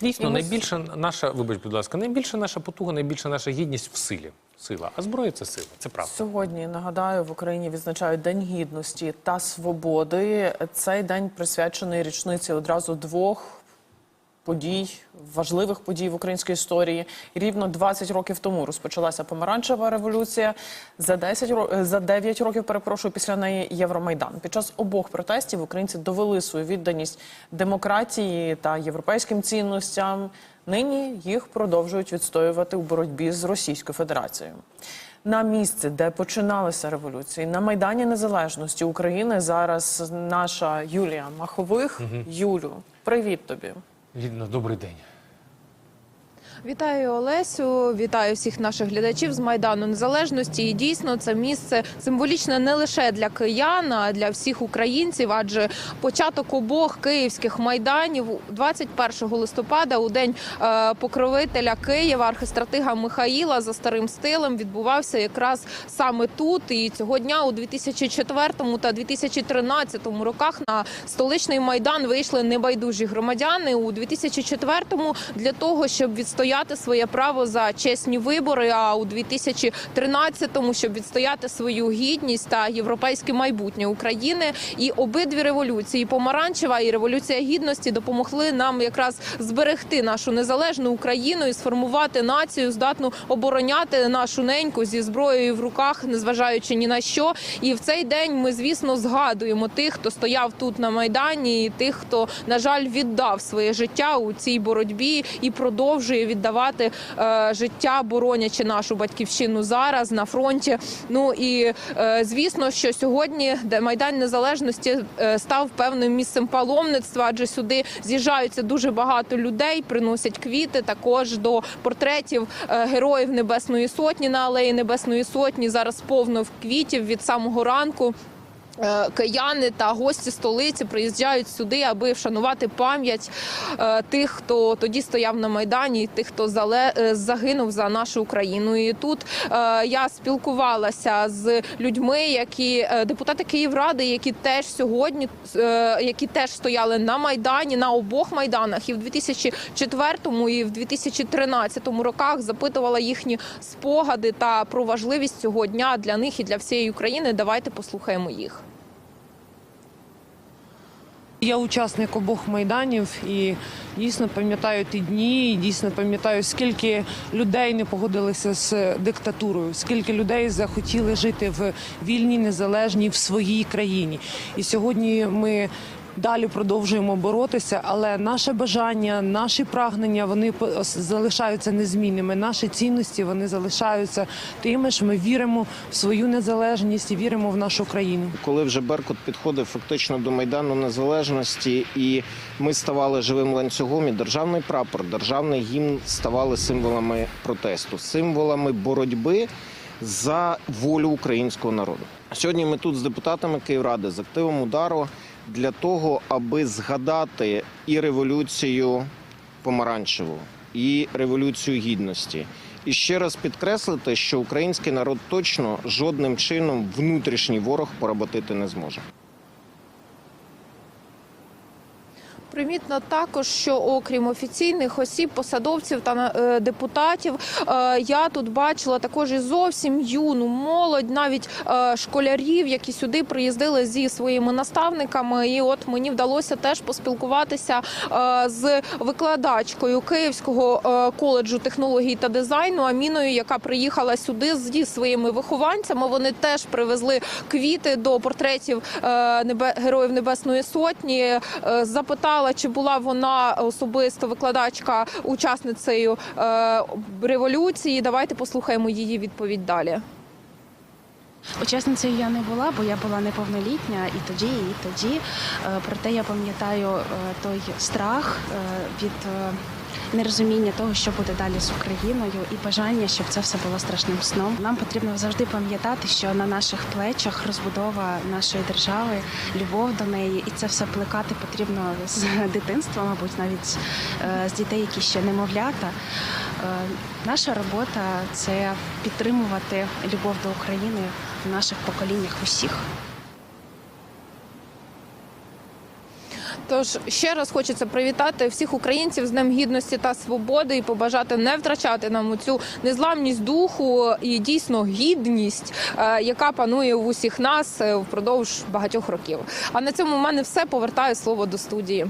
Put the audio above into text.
Дійсно, ми- найбільша наша, вибач, будь ласка, найбільша наша потуга, найбільша наша гідність в силі. Сила. А зброя це сила. Це правда. Сьогодні нагадаю, в Україні відзначають День гідності та свободи. Цей день присвячений річниці одразу двох подій, важливих подій в українській історії. Рівно 20 років тому розпочалася помаранчева революція. За 10 ро- за 9 років, перепрошую, після неї Євромайдан. Під час обох протестів українці довели свою відданість демократії та європейським цінностям. Нині їх продовжують відстоювати у боротьбі з Російською Федерацією. На місці, де починалися революції, на майдані незалежності України зараз наша Юлія Махових. Юлю, привіт тобі. Лідно, добрий день. Вітаю Олесю, вітаю всіх наших глядачів з майдану незалежності. І дійсно це місце символічне не лише для киян, а для всіх українців. Адже початок обох київських майданів 21 листопада, у день е, покровителя Києва, архистратига Михаїла за старим стилем відбувався якраз саме тут. І цього дня у 2004 та 2013 роках на столичний майдан вийшли небайдужі громадяни у 2004-му для того, щоб відстояти своє право за чесні вибори. А у 2013-му, щоб відстояти свою гідність та європейське майбутнє України. І обидві революції помаранчева і революція гідності допомогли нам якраз зберегти нашу незалежну Україну і сформувати націю, здатну обороняти нашу неньку зі зброєю в руках, незважаючи ні на що. І в цей день ми, звісно, згадуємо тих, хто стояв тут на майдані, і тих, хто на жаль віддав своє життя у цій боротьбі і продовжує віддавати е, життя, боронячи нашу батьківщину зараз на фронті. Ну і е, звісно, що сьогодні майдан незалежності е, став певним місцем паломництва, адже сюди з'їжджаються дуже багато людей, приносять квіти також до портретів героїв Небесної Сотні на алеї Небесної Сотні. Зараз повно в квітів від самого ранку. Е, Кияни та гості столиці приїжджають сюди, аби вшанувати пам'ять е, тих, хто тоді стояв на майдані, тих, хто е, загинув за нашу Україну. І тут я спілкувалася з людьми, які депутати Київради, які теж сьогодні, які теж стояли на майдані на обох майданах, і в 2004 і в 2013 роках запитувала їхні спогади та про важливість цього дня для них і для всієї України. Давайте послухаємо їх. Я учасник обох майданів і дійсно пам'ятаю ті дні, і дійсно пам'ятаю, скільки людей не погодилися з диктатурою, скільки людей захотіли жити в вільній, незалежній в своїй країні. І сьогодні ми. Далі продовжуємо боротися, але наше бажання, наші прагнення вони залишаються незмінними. Наші цінності вони залишаються тими, що ми віримо в свою незалежність і віримо в нашу країну. коли вже Беркут підходив фактично до майдану незалежності, і ми ставали живим ланцюгом, і державний прапор, державний гімн ставали символами протесту, символами боротьби за волю українського народу. Сьогодні ми тут з депутатами Київради з активом удару для того, аби згадати і революцію помаранчеву, і революцію гідності. І ще раз підкреслити, що український народ точно жодним чином внутрішній ворог поработити не зможе. Примітно також, що окрім офіційних осіб, посадовців та е, депутатів, е, я тут бачила також і зовсім юну молодь, навіть е, школярів, які сюди приїздили зі своїми наставниками. І от мені вдалося теж поспілкуватися з викладачкою Київського коледжу технологій та дизайну Аміною, яка приїхала сюди зі своїми вихованцями. Вони теж привезли квіти до портретів героїв Небесної Сотні. Е, Запитала, чи була вона особисто викладачка учасницею е, революції. Давайте послухаємо її відповідь далі. Учасницею я не була, бо я була неповнолітня і тоді, і тоді. Е, Проте я пам'ятаю е, той страх від нерозуміння того, що буде далі з Україною, і бажання, щоб це все було страшним сном. Нам потрібно завжди пам'ятати, що на наших плечах розбудова нашої держави, любов до неї, і це все плекати потрібно з дитинства, мабуть, навіть е, з дітей, які ще немовлята. Е, Наша робота це підтримувати любов до України в наших поколіннях усіх. Тож ще раз хочеться привітати всіх українців з Днем гідності та свободи і побажати не втрачати нам цю незламність духу і дійсно гідність, е, яка панує в усіх нас е, впродовж багатьох років. А на цьому в мене все повертаю слово до студії.